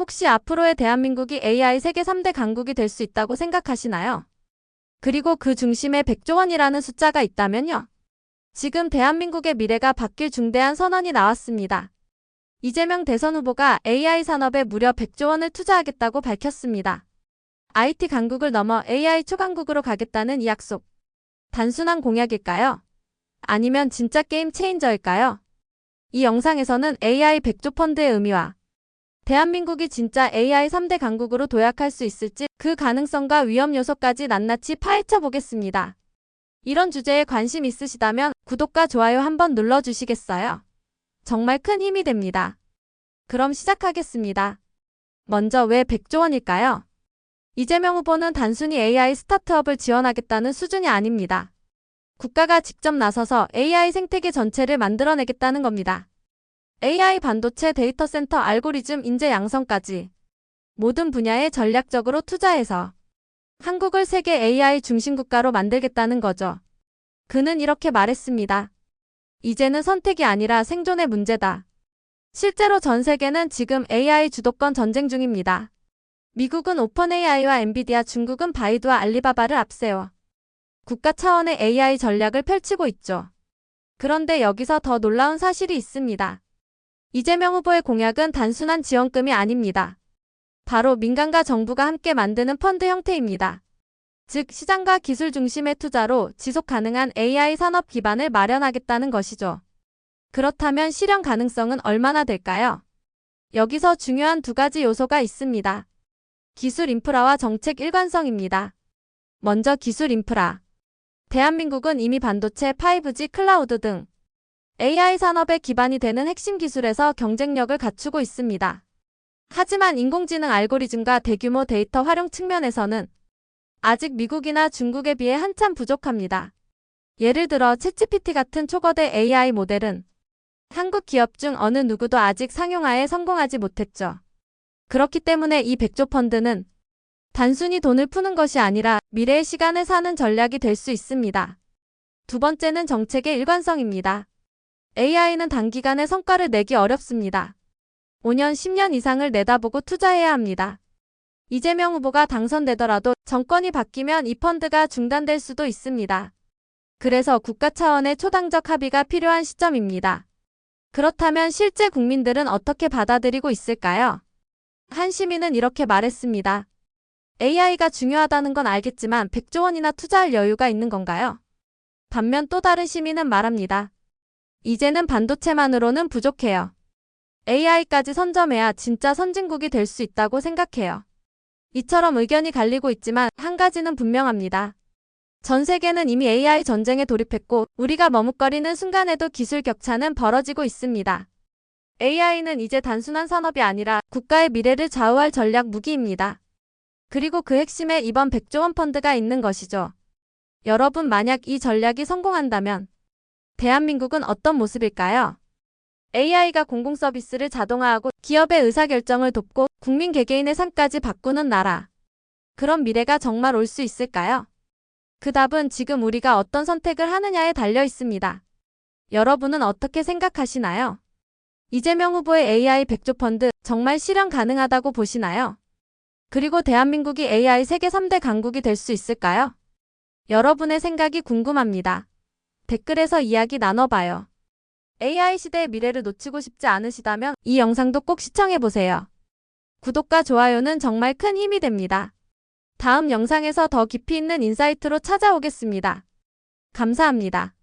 혹시 앞으로의 대한민국이 AI 세계 3대 강국이 될 수 있다고 생각하시나요? 그리고 그 중심에 100조 원이라는 숫자가 있다면요? 지금 대한민국의 미래가 바뀔 중대한 선언이 나왔습니다. 이재명 대선 후보가 AI 산업에 무려 100조 원을 투자하겠다고 밝혔습니다. IT 강국을 넘어 AI 초강국으로 가겠다는 이 약속. 단순한 공약일까요? 아니면 진짜 게임 체인저일까요? 이 영상에서는 AI 100조 펀드의 의미와 대한민국이 진짜 AI 3대 강국으로 도약할 수 있을지 그 가능성과 위험 요소까지 낱낱이 파헤쳐 보겠습니다. 이런 주제에 관심 있으시다면 구독과 좋아요 한번 눌러주시겠어요? 정말 큰 힘이 됩니다. 그럼 시작하겠습니다. 먼저 왜 100조 원일까요? 이재명 후보는 단순히 AI 스타트업을 지원하겠다는 수준이 아닙니다. 국가가 직접 나서서 AI 생태계 전체를 만들어내겠다는 겁니다. AI 반도체 데이터 센터 알고리즘 인재 양성까지 모든 분야에 전략적으로 투자해서 한국을 세계 AI 중심 국가로 만들겠다는 거죠. 그는 이렇게 말했습니다. 이제는 선택이 아니라 생존의 문제다. 실제로 전 세계는 지금 AI 주도권 전쟁 중입니다. 미국은 오픈 AI와 엔비디아, 중국은 바이두와 알리바바를 앞세워 국가 차원의 AI 전략을 펼치고 있죠. 그런데 여기서 더 놀라운 사실이 있습니다. 이재명 후보의 공약은 단순한 지원금이 아닙니다. 바로 민간과 정부가 함께 만드는 펀드 형태입니다. 즉, 시장과 기술 중심의 투자로 지속 가능한 AI 산업 기반을 마련하겠다는 것이죠. 그렇다면 실현 가능성은 얼마나 될까요? 여기서 중요한 두 가지 요소가 있습니다. 기술 인프라와 정책 일관성입니다. 먼저 기술 인프라. 대한민국은 이미 반도체, 5G, 클라우드 등 AI 산업의 기반이 되는 핵심 기술에서 경쟁력을 갖추고 있습니다. 하지만 인공지능 알고리즘과 대규모 데이터 활용 측면에서는 아직 미국이나 중국에 비해 한참 부족합니다. 예를 들어 챗GPT 같은 초거대 AI 모델은 한국 기업 중 어느 누구도 아직 상용화에 성공하지 못했죠. 그렇기 때문에 이 100조 펀드는 단순히 돈을 푸는 것이 아니라 미래의 시간을 사는 전략이 될 수 있습니다. 두 번째는 정책의 일관성입니다. AI는 단기간에 성과를 내기 어렵습니다. 5년, 10년 이상을 내다보고 투자해야 합니다. 이재명 후보가 당선되더라도 정권이 바뀌면 이 펀드가 중단될 수도 있습니다. 그래서 국가 차원의 초당적 합의가 필요한 시점입니다. 그렇다면 실제 국민들은 어떻게 받아들이고 있을까요? 한 시민은 이렇게 말했습니다. AI가 중요하다는 건 알겠지만 100조 원이나 투자할 여유가 있는 건가요? 반면 또 다른 시민은 말합니다. 이제는 반도체만으로는 부족해요. AI까지 선점해야 진짜 선진국이 될 수 있다고 생각해요. 이처럼 의견이 갈리고 있지만 한 가지는 분명합니다. 전 세계는 이미 AI 전쟁에 돌입했고 우리가 머뭇거리는 순간에도 기술 격차는 벌어지고 있습니다. AI는 이제 단순한 산업이 아니라 국가의 미래를 좌우할 전략 무기입니다. 그리고 그 핵심에 이번 100조 원 펀드가 있는 것이죠. 여러분 만약 이 전략이 성공한다면 대한민국은 어떤 모습일까요? AI가 공공 서비스를 자동화하고 기업의 의사결정을 돕고 국민 개개인의 삶까지 바꾸는 나라. 그런 미래가 정말 올 수 있을까요? 그 답은 지금 우리가 어떤 선택을 하느냐에 달려 있습니다. 여러분은 어떻게 생각하시나요? 이재명 후보의 AI 100조 펀드 정말 실현 가능하다고 보시나요? 그리고 대한민국이 AI 세계 3대 강국이 될 수 있을까요? 여러분의 생각이 궁금합니다. 댓글에서 이야기 나눠봐요. AI 시대의 미래를 놓치고 싶지 않으시다면 이 영상도 꼭 시청해보세요. 구독과 좋아요는 정말 큰 힘이 됩니다. 다음 영상에서 더 깊이 있는 인사이트로 찾아오겠습니다. 감사합니다.